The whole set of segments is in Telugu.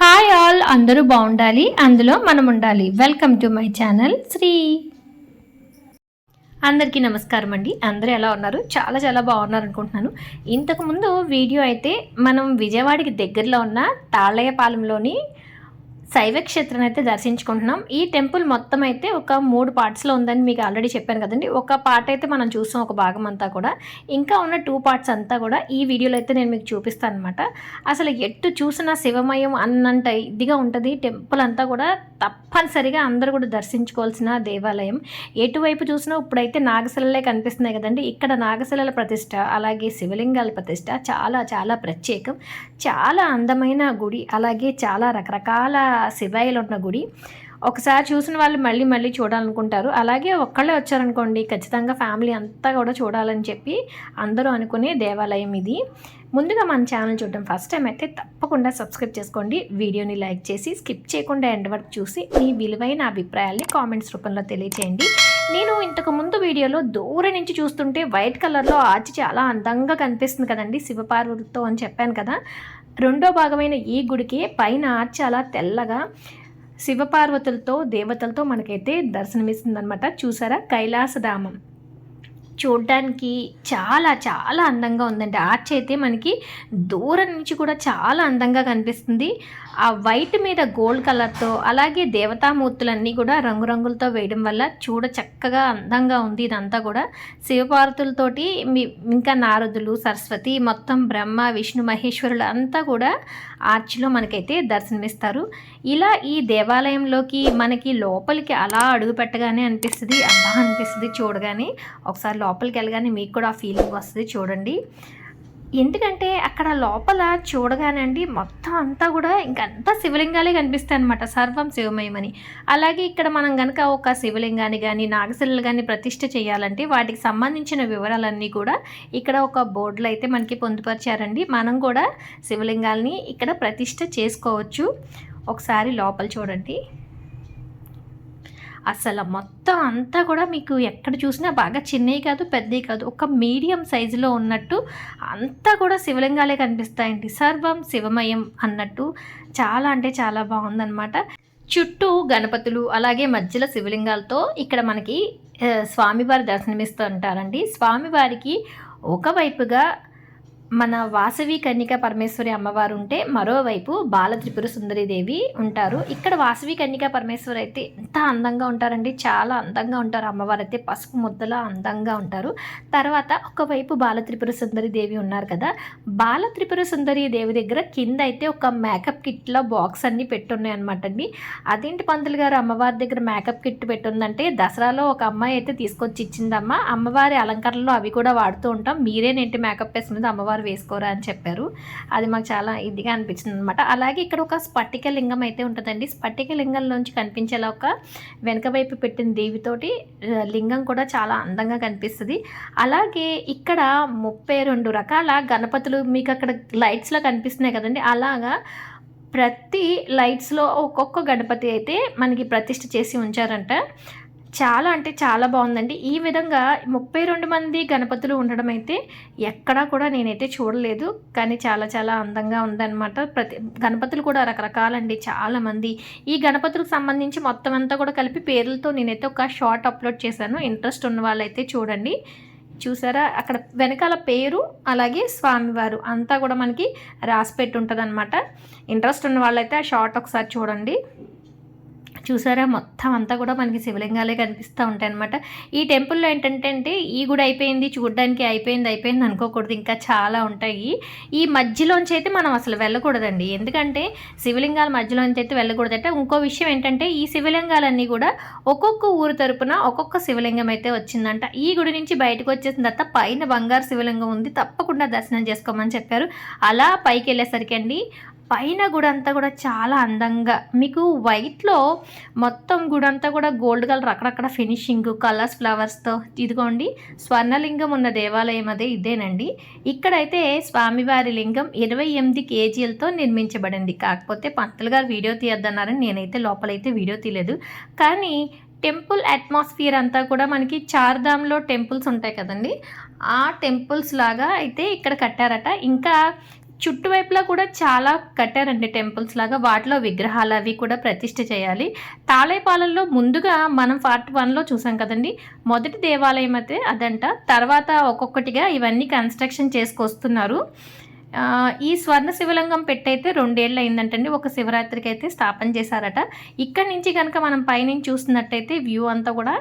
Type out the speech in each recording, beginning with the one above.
హాయ్ ఆల్ అందరూ బాగుండాలి అందులో మనం ఉండాలి. Welcome to my channel Sri. అందరికీ నమస్కారం అండి. అందరూ ఎలా ఉన్నారు? చాలా చాలా బాగున్నారు అనుకుంటున్నాను. ఇంతకుముందు వీడియో అయితే మనం విజయవాడకి దగ్గరలో ఉన్న తాళయ్యపాలెంలోని శైవ క్షేత్రం అయితే దర్శించుకుంటున్నాం. ఈ టెంపుల్ మొత్తం అయితే ఒక మూడు పార్ట్స్లో ఉందని మీకు ఆల్రెడీ చెప్పాను కదండి. ఒక పార్ట్ అయితే మనం చూసాం ఒక భాగం అంతా కూడా. ఇంకా ఉన్న టూ పార్ట్స్ అంతా కూడా ఈ వీడియోలో అయితే నేను మీకు చూపిస్తాను అనమాట అసలు ఎట్టు చూసినా శివమయం అన్నంత ఇదిగా ఉంటుంది. టెంపుల్ అంతా కూడా తప్పనిసరిగా అందరూ కూడా దర్శించుకోవాల్సిన దేవాలయం. ఎటువైపు చూసినా ఇప్పుడైతే నాగశిలలే కనిపిస్తున్నాయి కదండి. ఇక్కడ నాగశిలల ప్రతిష్ట అలాగే శివలింగాల ప్రతిష్ట చాలా చాలా ప్రత్యేకం. చాలా అందమైన గుడి అలాగే చాలా రకరకాల శివాయిలు ఉన్న గుడి. ఒకసారి చూసిన వాళ్ళు మళ్ళీ మళ్ళీ చూడాలనుకుంటారు. అలాగే ఒక్కళ్ళే వచ్చారనుకోండి ఖచ్చితంగా ఫ్యామిలీ అంతా కూడా చూడాలని చెప్పి అందరూ అనుకునే దేవాలయం ఇది. ముందుగా మన ఛానల్ చూడడం ఫస్ట్ టైం అయితే తప్పకుండా సబ్స్క్రైబ్ చేసుకోండి. వీడియోని లైక్ చేసి స్కిప్ చేయకుండా ఎండ్ వరకు చూసి మీ విలువైన అభిప్రాయాల్ని కామెంట్స్ రూపంలో తెలియచేయండి. నేను ఇంతకు ముందు వీడియోలో దూరం నుంచి చూస్తుంటే వైట్ కలర్లో ఆర్చి చాలా అందంగా కనిపిస్తుంది కదండి శివపార్వతితో అని చెప్పాను కదా. రెండో భాగమైన ఈ గుడికి పైన చాలా అలా తెల్లగా శివపార్వతులతో దేవతలతో మనకైతే దర్శనమిస్తుందనమాట చూసారా? కైలాసధామం. చూడడానికి చాలా చాలా అందంగా ఉందండి. ఆర్చ్ అయితే మనకి దూరం నుంచి కూడా చాలా అందంగా కనిపిస్తుంది. ఆ వైట్ మీద గోల్డ్ కలర్తో అలాగే దేవతామూర్తులన్నీ కూడా రంగురంగులతో వేయడం వల్ల చూడ చక్కగా అందంగా ఉంది ఇదంతా కూడా. శివపార్వతులతోటి ఇంకా నారదులు సరస్వతి మొత్తం బ్రహ్మ విష్ణు మహేశ్వరులు అంతా కూడా ఆర్చిలో మనకైతే దర్శనమిస్తారు. ఇలా ఈ దేవాలయంలోకి మనకి లోపలికి అలా అడుగు పెట్టగానే అనిపిస్తుంది అబ్బా అనిపిస్తుంది చూడగానే. ఒకసారి లోపలికి వెళ్ళగానే మీకు కూడా ఆ ఫీలింగ్ వస్తుంది చూడండి. ఎందుకంటే అక్కడ లోపల చూడగానండి మొత్తం అంతా కూడా ఇంకంతా శివలింగాలే కనిపిస్తాయి అనమాట సర్వం శివమయమని. అలాగే ఇక్కడ మనం కనుక ఒక శివలింగాన్ని కానీ నాగశిలలు కానీ ప్రతిష్ఠ చేయాలంటే వాటికి సంబంధించిన వివరాలన్నీ కూడా ఇక్కడ ఒక బోర్డులో అయితే మనకి పొందుపరిచారండి. మనం కూడా శివలింగాల్ని ఇక్కడ ప్రతిష్ఠ చేసుకోవచ్చు. ఒకసారి లోపల చూడండి. అసలు మొత్తం అంతా కూడా మీకు ఎక్కడ చూసినా బాగా చిన్నవి కాదు పెద్దవి కాదు. ఒక మీడియం సైజులో ఉన్నట్టు అంతా కూడా శివలింగాలే కనిపిస్తాయండి. సర్వం శివమయం అన్నట్టు చాలా అంటే చాలా బాగుందన్నమాట. చుట్టూ గణపతులు అలాగే మధ్యలో శివలింగాలతో ఇక్కడ మనకి స్వామివారి దర్శనమిస్తూ ఉంటారండి. స్వామివారికి ఒకవైపుగా మన వాసవి కన్నిక పరమేశ్వరి అమ్మవారు ఉంటే మరోవైపు బాల త్రిపుర సుందరిదేవి ఉంటారు. ఇక్కడ వాసవి కన్యక పరమేశ్వరి అయితే ఎంత అందంగా ఉంటారండి. చాలా అందంగా ఉంటారు. అమ్మవారు అయితే పసుపు ముద్దలా అందంగా ఉంటారు. తర్వాత ఒకవైపు బాల త్రిపుర సుందరి దేవి ఉన్నారు కదా. బాల త్రిపుర సుందరి దేవి దగ్గర కింద అయితే ఒక మేకప్ కిట్లో బాక్స్ అన్ని పెట్టున్నాయి అనమాట అండి. అదేంటి పంతులు గారు అమ్మవారి దగ్గర మేకప్ కిట్ పెట్టుందంటే దసరాలో ఒక అమ్మాయి అయితే తీసుకొచ్చి ఇచ్చిందమ్మ. అమ్మవారి అలంకరణలో అవి కూడా వాడుతూ ఉంటాం. మీరేనేంటి మేకప్ వేసుకున్నది అమ్మవారు అమ్మవారు వేసుకోరా అని చెప్పారు. అది మాకు చాలా ఇదిగా అనిపించింది అనమాట అలాగే ఇక్కడ ఒక స్పటిక లింగం అయితే ఉంటుందండి. స్పటిక లింగంలోంచి కనిపించేలా ఒక వెనక వైపు పెట్టిన దేవితోటి లింగం కూడా చాలా అందంగా కనిపిస్తుంది. అలాగే ఇక్కడ ముప్పై రెండు రకాల గణపతులు మీకు అక్కడ లైట్స్లో కనిపిస్తున్నాయి కదండి. అలాగా ప్రతి లైట్స్లో ఒక్కొక్క గణపతి అయితే మనకి ప్రతిష్ఠ చేసి ఉంచారంట. చాలా అంటే చాలా బాగుందండి. ఈ విధంగా ముప్పై రెండు మంది గణపతులు ఉండడం అయితే ఎక్కడా కూడా నేనైతే చూడలేదు. కానీ చాలా చాలా అందంగా ఉందన్నమాట. ప్రతి గణపతులు కూడా రకరకాలండి చాలామంది ఈ గణపతులకు సంబంధించి మొత్తం అంతా కూడా కలిపి పేర్లతో నేనైతే ఒక షార్ట్ అప్లోడ్ చేశాను. ఇంట్రెస్ట్ ఉన్న వాళ్ళైతే చూడండి. చూసారా? అక్కడ వెనకాల పేరు అలాగే స్వామివారు అంతా కూడా మనకి రాసి పెట్టి ఉంటుంది అనమాట ఇంట్రెస్ట్ ఉన్న వాళ్ళైతే ఆ షార్ట్ ఒకసారి చూడండి. చూసారా? మొత్తం అంతా కూడా మనకి శివలింగాలే కనిపిస్తూ ఉంటాయి అనమాట ఈ టెంపుల్లో ఏంటంటే అంటే ఈ గుడి అయిపోయింది చూడడానికి అయిపోయింది అయిపోయింది అనుకోకూడదు. ఇంకా చాలా ఉంటాయి. ఈ మధ్యలోంచి అయితే మనం అసలు వెళ్ళకూడదండి. ఎందుకంటే శివలింగాల మధ్యలోంచి అయితే వెళ్ళకూడదు అంటే ఇంకో విషయం ఏంటంటే ఈ శివలింగాలన్నీ కూడా ఒక్కొక్క ఊరు తరపున ఒక్కొక్క శివలింగం అయితే వచ్చిందంట. ఈ గుడి నుంచి బయటకు వచ్చేసిన తర్వాత పైన బంగారు శివలింగం ఉంది. తప్పకుండా దర్శనం చేసుకోమని చెప్పారు. అలా పైకి వెళ్ళేసరికి అండి పైన గుడంతా కూడా చాలా అందంగా. మీకు వైట్లో మొత్తం గుడంతా కూడా గోల్డ్ కలర్ అక్కడక్కడ ఫినిషింగ్ కలర్స్ ఫ్లవర్స్తో ఇదిగోండి స్వర్ణలింగం ఉన్న దేవాలయం అదే ఇదేనండి. ఇక్కడైతే స్వామివారి లింగం ఇరవై ఎనిమిది కేజీలతో నిర్మించబడింది. కాకపోతే పంతులు గారు వీడియో తీయద్దన్నారని నేనైతే లోపలైతే వీడియో తీయలేదు. కానీ టెంపుల్ అట్మాస్ఫియర్ అంతా కూడా మనకి చార్ధామ్లో టెంపుల్స్ ఉంటాయి కదండి. ఆ టెంపుల్స్ లాగా అయితే ఇక్కడ కట్టారట. ఇంకా చుట్టువైపులా కూడా చాలా కట్టారండి టెంపుల్స్ లాగా. వాటిలో విగ్రహాలు అవి కూడా ప్రతిష్ఠ చేయాలి. తాళేపాలెంలో ముందుగా మనం పార్ట్ వన్లో చూసాం కదండి. మొదటి దేవాలయం అయితే అదంట. తర్వాత ఒక్కొక్కటిగా ఇవన్నీ కన్స్ట్రక్షన్ చేసుకొస్తున్నారు. ఈ స్వర్ణ శివలింగం పెట్టయితే రెండేళ్ళు అయిందంటండి ఒక శివరాత్రికి అయితే స్థాపన చేశారట. ఇక్కడి నుంచి కనుక మనం పైనుంచి చూస్తున్నట్టయితే వ్యూ అంతా కూడా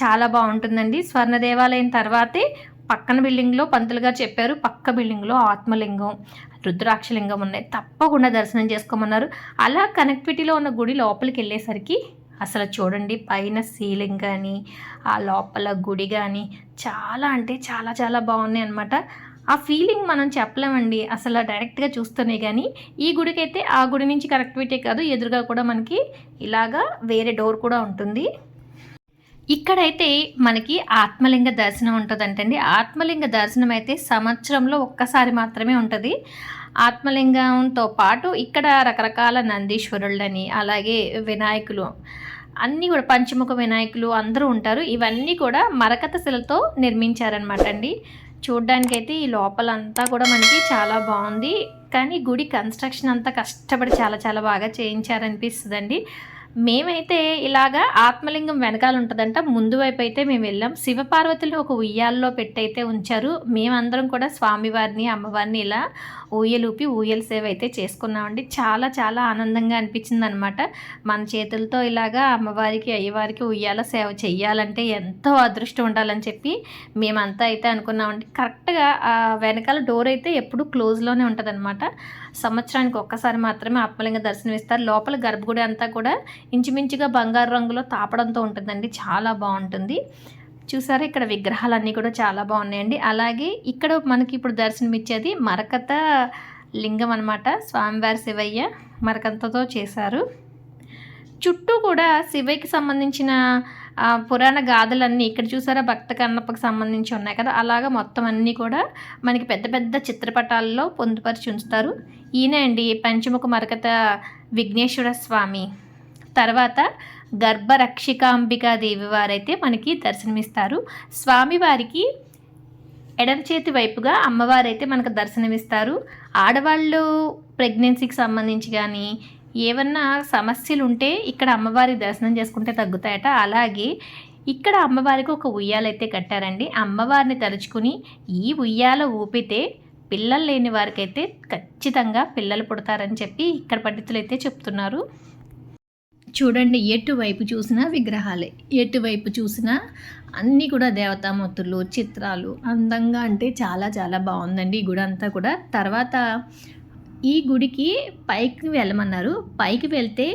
చాలా బాగుంటుందండి. స్వర్ణ దేవాలయం తర్వాతే పక్కన బిల్డింగ్లో పంతులు గారు చెప్పారు పక్క బిల్డింగ్లో ఆత్మలింగం రుద్రాక్షలింగం ఉన్నాయి. తప్పకుండా దర్శనం చేసుకోమన్నారు. అలా కనెక్టివిటీలో ఉన్న గుడి లోపలికి వెళ్ళేసరికి అసలు చూడండి పైన సీలింగ్ కానీ ఆ లోపల గుడి కానీ చాలా అంటే చాలా చాలా బాగున్నాయి అనమాట ఆ ఫీలింగ్ మనం చెప్పలేమండి. అసలు డైరెక్ట్గా చూస్తూనే కానీ ఈ గుడికి అయితే ఆ గుడి నుంచి కనెక్టివిటీ కాదు ఎదురుగా కూడా మనకి ఇలాగా వేరే డోర్ కూడా ఉంటుంది. ఇక్కడైతే మనకి ఆత్మలింగ దర్శనం ఉంటుందంటండి. ఆత్మలింగ దర్శనం అయితే సంవత్సరంలో ఒక్కసారి మాత్రమే ఉంటుంది. ఆత్మలింగంతో పాటు ఇక్కడ రకరకాల నందీశ్వరులని అలాగే వినాయకులు అన్నీ కూడా పంచముఖ వినాయకులు అందరూ ఉంటారు. ఇవన్నీ కూడా మరకత శిలతో నిర్మించారనమాట అండి చూడ్డానికైతే ఈ లోపలంతా కూడా మనకి చాలా బాగుంది. కానీ గుడి కన్స్ట్రక్షన్ అంతా కష్టపడి చాలా చాలా బాగా చేయించారనిపిస్తుందండి. మేమైతే ఇలాగా ఆత్మలింగం వెనకాల ఉంటుందంట. ముందు వైపు అయితే మేము వెళ్ళాం. శివపార్వతులు ఒక ఉయ్యాల్లో పెట్టయితే ఉంచారు. మేమందరం కూడా స్వామివారిని అమ్మవారిని ఇలా ఊయలూపి ఊయల సేవ అయితే చేసుకున్నామండి. చాలా చాలా ఆనందంగా అనిపించింది అనమాట మన చేతులతో ఇలాగా అమ్మవారికి అయ్యవారికి ఉయ్యాల సేవ చేయాలంటే ఎంతో అదృష్టం ఉండాలని చెప్పి మేమంతా అయితే అనుకున్నామండి. కరెక్ట్గా వెనకాల డోర్ అయితే ఎప్పుడు క్లోజ్లోనే ఉంటుంది సంవత్సరానికి ఒక్కసారి మాత్రమే ఆత్మలింగ దర్శనం ఇస్తారు. లోపల గర్భగుడి అంతా కూడా ఇంచుమించుగా బంగారు రంగులో తాపడంతో ఉంటుందండి. చాలా బాగుంటుంది. చూసారా ఇక్కడ విగ్రహాలన్నీ కూడా చాలా బాగున్నాయండి. అలాగే ఇక్కడ మనకి ఇప్పుడు దర్శనం ఇచ్చేది మరకత లింగం అనమాట స్వామివారి శివయ్య మరకతతో చేశారు. చుట్టూ కూడా శివయ్యకి సంబంధించిన పురాణ గాథలన్నీ ఇక్కడ చూసారా? భక్త కన్నప్పకి సంబంధించి ఉన్నాయి కదా? అలాగా మొత్తం అన్నీ కూడా మనకి పెద్ద పెద్ద చిత్రపటాల్లో పొందుపరిచి ఉంచుతారు. ఈయన అండి పంచముఖ మరకత విఘ్నేశ్వర స్వామి. తర్వాత గర్భరక్షికాంబికా దేవి వారైతే మనకి దర్శనమిస్తారు. స్వామివారికి ఎడమ చేతి వైపుగా అమ్మవారైతే మనకు దర్శనమిస్తారు. ఆడవాళ్ళు ప్రెగ్నెన్సీకి సంబంధించి కానీ ఏమన్నా సమస్యలు ఉంటే ఇక్కడ అమ్మవారి దర్శనం చేసుకుంటే తగ్గుతాయట. అలాగే ఇక్కడ అమ్మవారికి ఒక ఉయ్యాలైతే కట్టారండి. అమ్మవారిని తలుచుకుని ఈ ఉయ్యాల ఊపితే పిల్లలు లేని వారికైతే ఖచ్చితంగా పిల్లలు పుడతారని చెప్పి ఇక్కడ పండితులు అయితే చెప్తున్నారు. చూడండి ఎటువైపు చూసినా విగ్రహాలే. ఎటువైపు చూసినా అన్నీ కూడా దేవతామూర్తులు చిత్రాలు అందంగా అంటే చాలా చాలా బాగుందండి ఈ గుడి అంతా కూడా. తర్వాత ఈ గుడికి పైకి వెళ్ళమన్నారు. పైకి వెళ్తే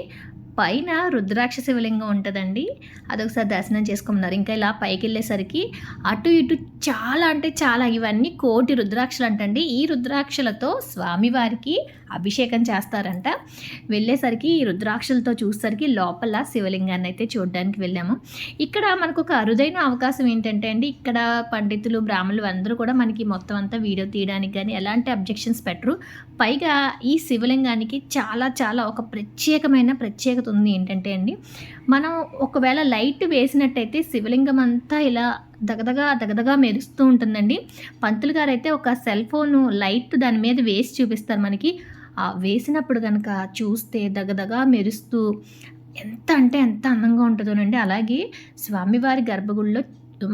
పైన రుద్రాక్ష శివలింగం ఉంటుందండి. అదొకసారి దర్శనం చేసుకున్నారు. ఇంకా ఇలా పైకి వెళ్ళేసరికి అటు ఇటు చాలా అంటే చాలా ఇవన్నీ కోటి రుద్రాక్షలు అంటండి ఈ రుద్రాక్షలతో స్వామివారికి అభిషేకం చేస్తారంట. వెళ్ళేసరికి ఈ రుద్రాక్షలతో చూసేసరికి లోపల శివలింగాన్ని అయితే చూడడానికి వెళ్ళాము. ఇక్కడ మనకు ఒక అరుదైన అవకాశం ఏంటంటే అండి ఇక్కడ పండితులు బ్రాహ్మణులు అందరూ కూడా మనకి మొత్తం అంతా వీడియో తీయడానికి కానీ ఎలాంటి అబ్జెక్షన్స్ పెట్టరు. పైగా ఈ శివలింగానికి చాలా చాలా ఒక ప్రత్యేకమైన ప్రత్యేకత ఉంది ఏంటంటే అండి మనం ఒకవేళ లైట్ వేసినట్టయితే శివలింగం అంతా ఇలా దగదగా దగదగా మెరుస్తూ ఉంటుందండి. పంతులు గారు అయితే ఒక సెల్ ఫోన్ లైట్ దాని మీద వేసి చూపిస్తారు మనకి. వేసినప్పుడు కనుక చూస్తే దగదగా మెరుస్తూ ఎంత అంటే ఎంత అందంగా ఉంటుందోనండి అలాగే స్వామివారి గర్భగుడిలో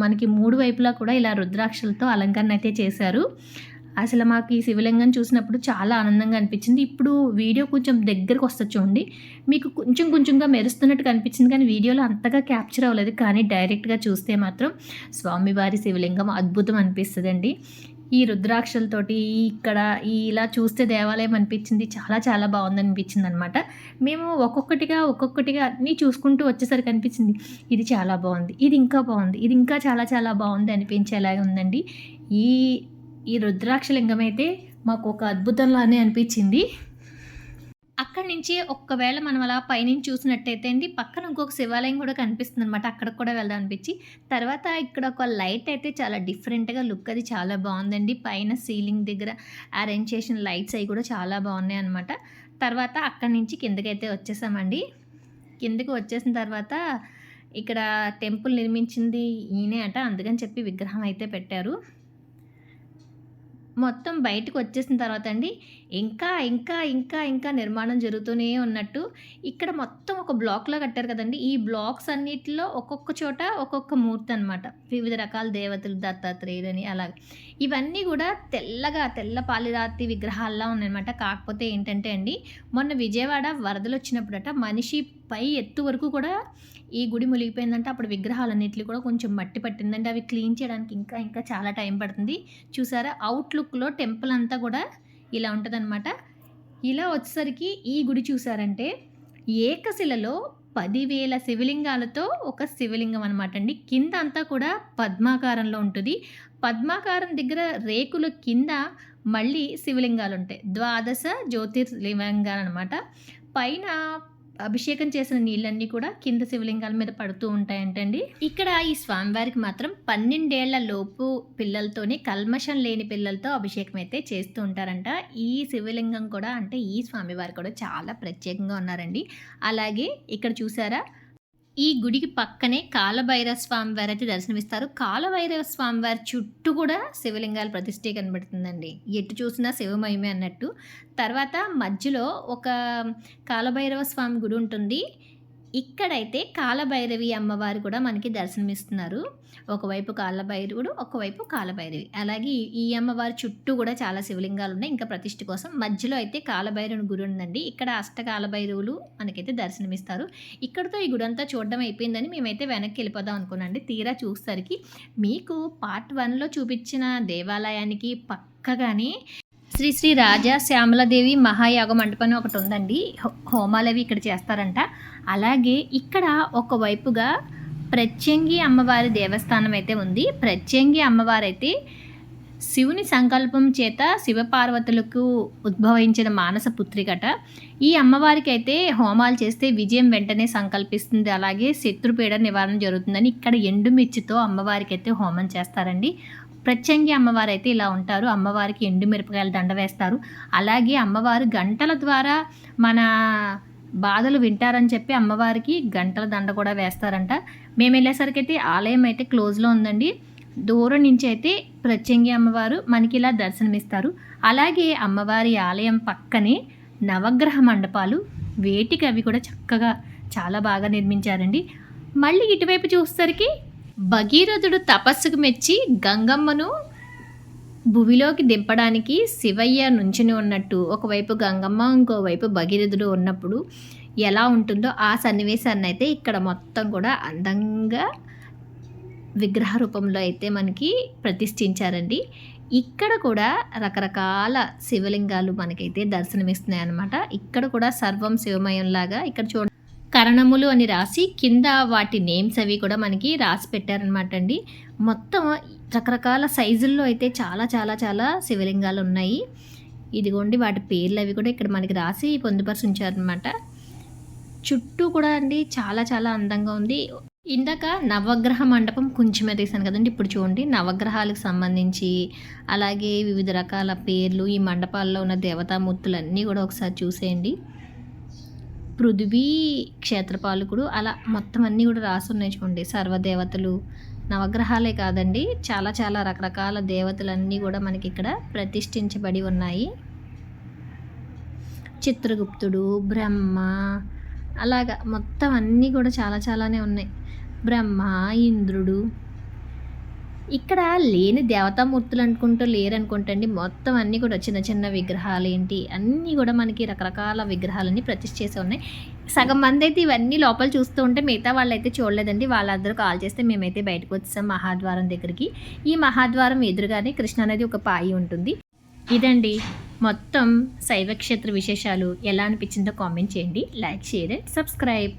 మనకి మూడు వైపులా కూడా ఇలా రుద్రాక్షలతో అలంకరణ అయితే చేశారు. అసలు మాకు ఈ శివలింగం చూసినప్పుడు చాలా ఆనందంగా అనిపించింది. ఇప్పుడు వీడియో కొంచెం దగ్గరకు వస్తుంది చూడండి. మీకు కొంచెం కొంచెంగా మెరుస్తున్నట్టు కనిపించింది కానీ వీడియోలో అంతగా క్యాప్చర్ అవ్వలేదు. కానీ డైరెక్ట్గా చూస్తే మాత్రం స్వామివారి శివలింగం అద్భుతం అనిపిస్తుందండి. ఈ రుద్రాక్షలతోటి ఇక్కడ ఇలా చూస్తే దేవాలయం అనిపించింది. చాలా చాలా బాగుంది అనిపించింది అనమాట మేము ఒక్కొక్కటిగా ఒక్కొక్కటిగా అన్నీ చూసుకుంటూ వచ్చేసరికి అనిపించింది. ఇది చాలా బాగుంది. ఇది ఇంకా బాగుంది. ఇది ఇంకా చాలా చాలా బాగుంది అనిపించేలాగే ఉందండి. ఈ ఈ రుద్రాక్షలింగం అయితే మాకు ఒక అద్భుతంలానే అనిపించింది. అక్కడి నుంచి ఒక్కవేళ మనం అలా పైనుంచి చూసినట్టయితే అండి పక్కన ఇంకొక శివాలయం కూడా కనిపిస్తుంది అనమాట అక్కడికి కూడా వెళ్దాం అనిపించి తర్వాత ఇక్కడ ఒక లైట్ అయితే చాలా డిఫరెంట్గా లుక్ అది చాలా బాగుందండి. పైన సీలింగ్ దగ్గర అరేంజ్ చేసిన లైట్స్ అవి కూడా చాలా బాగున్నాయి అనమాట తర్వాత అక్కడి నుంచి కిందకైతే వచ్చేసామండి. కిందకి వచ్చేసిన తర్వాత ఇక్కడ టెంపుల్ నిర్మించింది ఈయనే అట అందుకని చెప్పి విగ్రహం అయితే పెట్టారు. మొత్తం బయటకు వచ్చేసిన తర్వాత అండి ఇంకా ఇంకా ఇంకా ఇంకా నిర్మాణం జరుగుతూనే ఉన్నట్టు ఇక్కడ మొత్తం ఒక బ్లాక్లో కట్టారు కదండి. ఈ బ్లాక్స్ అన్నిటిలో ఒక్కొక్క చోట ఒక్కొక్క మూర్తి అనమాట వివిధ రకాల దేవతలు దత్తాత్రేయులని అలాగే. ఇవన్నీ కూడా తెల్లగా తెల్ల పాలిరాతి విగ్రహాల్లా ఉన్నాయన్నమాట. కాకపోతే ఏంటంటే అండి మొన్న విజయవాడ వరదలు వచ్చినప్పుడట మనిషి పై ఎత్తు వరకు కూడా ఈ గుడి మునిగిపోయిందంటే. అప్పుడు విగ్రహాలన్నింటినీ కూడా కొంచెం మట్టి పట్టిందంటే అవి క్లీన్ చేయడానికి ఇంకా ఇంకా చాలా టైం పడుతుంది. చూసారా? అవుట్లుక్లో టెంపుల్ అంతా కూడా ఇలా ఉంటుందన్నమాట. ఇలా వచ్చేసరికి ఈ గుడి చూసారంటే ఏకశిలలో పదివేల శివలింగాలతో ఒక శివలింగం అనమాట అండి కింద అంతా కూడా పద్మాకారంలో ఉంటుంది. పద్మాకారం దగ్గర రేకుల కింద మళ్ళీ శివలింగాలు ఉంటాయి ద్వాదశ జ్యోతిర్లింగాలు అనమాట పైన అభిషేకం చేసిన నీళ్ళన్నీ కూడా కింద శివలింగాల మీద పడుతూ ఉంటాయంటండి. ఇక్కడ ఈ స్వామివారికి మాత్రం పన్నెండేళ్ళ లోపు పిల్లలతోనే కల్మషం లేని పిల్లలతో అభిషేకం అయితే చేస్తూ ఉంటారంట. ఈ శివలింగం కూడా అంటే ఈ స్వామివారు కూడా చాలా ప్రత్యేకంగా ఉన్నారండి. అలాగే ఇక్కడ చూసారా? ఈ గుడికి పక్కనే కాలభైరవ స్వామి వారు అయితే దర్శనమిస్తారు. కాలభైరవ స్వామి వారి చుట్టూ కూడా శివలింగాల ప్రతిష్ఠే కనబడుతుందండి. ఎటు చూసినా శివమయమే అన్నట్టు. తర్వాత మధ్యలో ఒక కాలభైరవ స్వామి గుడి ఉంటుంది. ఇక్కడైతే కాలభైరవి అమ్మవారు కూడా మనకి దర్శనమిస్తున్నారు. ఒకవైపు కాలభైరవుడు ఒకవైపు కాలభైరవి. అలాగే ఈ అమ్మవారి చుట్టూ కూడా చాలా శివలింగాలు ఉన్నాయి ఇంకా ప్రతిష్ఠ కోసం మధ్యలో అయితే కాలభైరవుని గుడి ఉందండి. ఇక్కడ అష్ట కాలభైరవులు మనకైతే దర్శనమిస్తారు. ఇక్కడతో ఈ గుడి అంతా చూడడం అయిపోయిందని మేమైతే వెనక్కి వెళ్ళిపోదాం అనుకున్నాండి తీరా చూసేసరికి మీకు పార్ట్ వన్లో చూపించిన దేవాలయానికి పక్కగానే శ్రీ శ్రీ రాజా శ్యామలదేవి మహాయాగ మండపం ఒకటి ఉందండి. హోమాలు అవి ఇక్కడ చేస్తారంట. అలాగే ఇక్కడ ఒకవైపుగా ప్రత్యంగి అమ్మవారి దేవస్థానం అయితే ఉంది. ప్రత్యంగి అమ్మవారు అయితే శివుని సంకల్పం చేత శివపార్వతులకు ఉద్భవించిన మానస పుత్రికట. ఈ అమ్మవారికి అయితే హోమాలు చేస్తే విజయం వెంటనే సంకల్పిస్తుంది. అలాగే శత్రుపీడ నివారణ జరుగుతుందని ఇక్కడ ఎండుమిర్చితో అమ్మవారికి అయితే హోమం చేస్తారండి. ప్రత్యంగి అమ్మవారు అయితే ఇలా ఉంటారు. అమ్మవారికి ఎండు మిరపకాయలు దండ వేస్తారు. అలాగే అమ్మవారు గంటల ద్వారా మన బాధలు వింటారని చెప్పి అమ్మవారికి గంటల దండ కూడా వేస్తారంట. మేము వెళ్ళేసరికి అయితే ఆలయం అయితే క్లోజ్లో ఉందండి. దూరం నుంచి అయితే ప్రత్యంగి అమ్మవారు మనకి ఇలా దర్శనమిస్తారు. అలాగే అమ్మవారి ఆలయం పక్కనే నవగ్రహ మండపాలు వేటికి అవి కూడా చక్కగా చాలా బాగా నిర్మించారండి. మళ్ళీ ఇటువైపు చూసేసరికి భగీరథుడు తపస్సుకు మెచ్చి గంగమ్మను భూమిలోకి దింపడానికి శివయ్య నుంచుని ఉన్నట్టు ఒకవైపు గంగమ్మ ఇంకోవైపు భగీరథుడు ఉన్నప్పుడు ఎలా ఉంటుందో ఆ సన్నివేశాన్ని అయితే ఇక్కడ మొత్తం కూడా అందంగా విగ్రహ రూపంలో అయితే మనకి ప్రతిష్ఠించారండి. ఇక్కడ కూడా రకరకాల శివలింగాలు మనకైతే దర్శనమిస్తున్నాయి అన్నమాట ఇక్కడ కూడా సర్వం శివమయంలాగా ఇక్కడ చూడ కరణములు అని రాసి కింద వాటి నేమ్స్ అవి కూడా మనకి రాసి పెట్టారనమాట అండి. మొత్తం రకరకాల సైజుల్లో అయితే చాలా చాలా చాలా శివలింగాలు ఉన్నాయి. ఇదిగోండి వాటి పేర్లు అవి కూడా ఇక్కడ మనకి రాసి పొందుపరిచి ఉంచారనమాట చుట్టూ కూడా అండి చాలా చాలా అందంగా ఉంది. ఇందాక నవగ్రహ మండపం కొంచెం తీసాను కదండి ఇప్పుడు చూడండి. నవగ్రహాలకు సంబంధించి అలాగే వివిధ రకాల పేర్లు ఈ మండపాల్లో ఉన్న దేవతామూర్తులు అన్నీ కూడా ఒకసారి చూసేయండి. పృథ్వీ క్షేత్రపాలకుడు. అలా మొత్తం అన్నీ కూడా రాసి ఉన్నాయి చూడండి. సర్వదేవతలు నవగ్రహాలే కాదండి. చాలా చాలా రకరకాల దేవతలన్నీ కూడా మనకి ఇక్కడ ప్రతిష్ఠించబడి ఉన్నాయి. చిత్రగుప్తుడు బ్రహ్మ అలాగా మొత్తం అన్నీ కూడా చాలా చాలానే ఉన్నాయి. బ్రహ్మ ఇంద్రుడు ఇక్కడ లేని దేవతామూర్తులు అనుకుంటూ లేరనుకుంటండి. మొత్తం అన్నీ కూడా చిన్న చిన్న విగ్రహాలు ఏంటి అన్నీ కూడా మనకి రకరకాల విగ్రహాలన్నీ ప్రతిష్ఠ చేసి ఉన్నాయి. సగం మంది అయితే ఇవన్నీ లోపల చూస్తూ ఉంటే మిగతా వాళ్ళు అయితే చూడలేదండి. వాళ్ళందరూ కాల్ చేస్తే మేమైతే బయటకు వచ్చాం మహాద్వారం దగ్గరికి. ఈ మహాద్వారం ఎదురుగానే కృష్ణ అనేది ఒక పాయి ఉంటుంది. ఇదండి మొత్తం శైవక్షేత్ర విశేషాలు. ఎలా అనిపించిందో కామెంట్ చేయండి. Like share and subscribe.